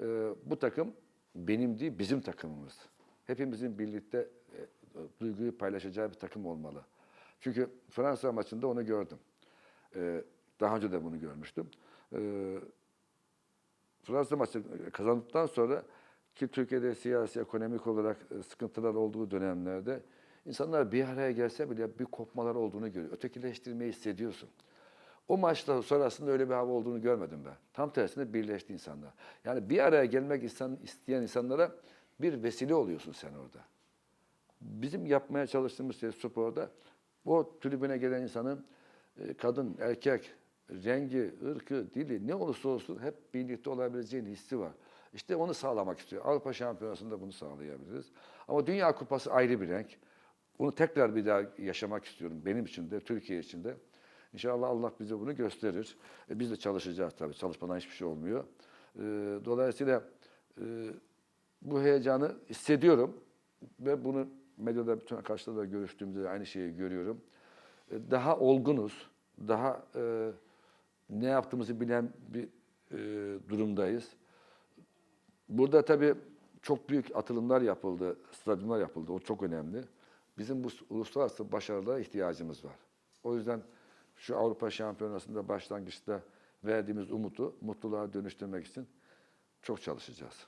e, bu takım benim değil bizim takımımız. Hepimizin birlikte e, duyguyu paylaşacağı bir takım olmalı. Çünkü Fransa maçında onu gördüm. E, daha önce de bunu görmüştüm. E, Fransa maçı kazandıktan sonra ki Türkiye'de siyasi, ekonomik olarak e, sıkıntılar olduğu dönemlerde insanlar bir araya gelse bile bir kopmalar olduğunu görüyor. Ötekileştirmeyi hissediyorsun. O maçta sonrasında öyle bir hava olduğunu görmedim ben. Tam tersine birleşti insanlar. Yani bir araya gelmek insan, isteyen insanlara bir vesile oluyorsun sen orada. Bizim yapmaya çalıştığımız şey sporda o tribüne gelen insanın e, kadın, erkek, rengi, ırkı, dili ne olursa olsun hep birlikte olabileceğin hissi var. İşte onu sağlamak istiyor. Avrupa Şampiyonası'nda bunu sağlayabiliriz. Ama Dünya Kupası ayrı bir renk. Bunu tekrar bir daha yaşamak istiyorum. Benim için de, Türkiye için de. İnşallah Allah bize bunu gösterir. E, biz de çalışacağız tabii. Çalışmadan hiçbir şey olmuyor. E, dolayısıyla e, bu heyecanı hissediyorum ve bunu medyada bütün arkadaşlarla görüştüğümde aynı şeyi görüyorum. E, Daha olgunuz, daha e, ne yaptığımızı bilen bir e, durumdayız. Burada tabii çok büyük atılımlar yapıldı, stadyumlar yapıldı. O çok önemli. Bizim bu uluslararası başarılara ihtiyacımız var. O yüzden şu Avrupa Şampiyonası'nda başlangıçta verdiğimiz umutu mutluluğa dönüştürmek için çok çalışacağız.